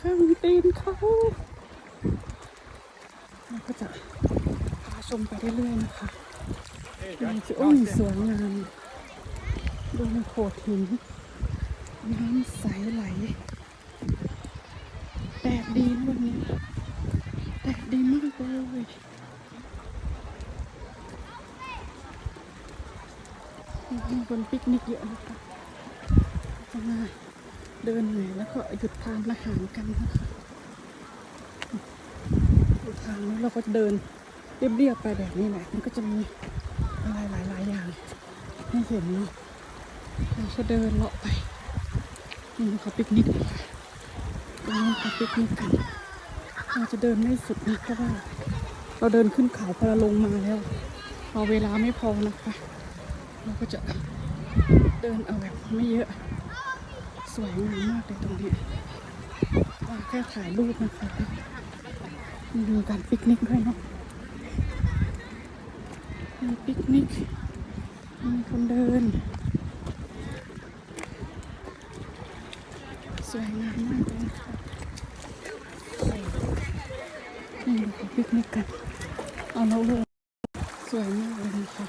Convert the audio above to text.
ข้างตีนเขาเราก็จะพาชมไปเรื่อยๆนะคะมันจะอุ้ยสวยงามดูโขดหินน้ำใสไหลแดดดีนะวันนี้แดดดีมากเลยมีคนปิกนิกเยอะนะคะจะมา เดินเหนื่อยแล้วก็หยุดทานอาหารกันนะคะหยุดทานแล้วเราก็จะเดินเรียบๆไปแบบนี้แหละมันก็จะมีอะไรหลายๆอย่างให้เห็นเนาะเราก็เดินเลาะไปนี่เขาปิกนิกนะคะตรงนี้เขาปิกนิกกันเราจะเดินไม่สุดนะเพราะว่าเราเดินขึ้นเขาพอลงมาแล้วเอาเวลาไม่พอนะคะ เราก็จะเดินเอาแบบไม่เยอะ สวยงามมากเลยตรงนี้มาแค่ถ่ายรูปนะคะมีการปิกนิกด้วยเนาะมีปิกนิกมีคนเดิน สวยงามมากเลยค่ะนี่เราปิกนิกกัน เอาแล้วลงสวยมากเลยนะคะ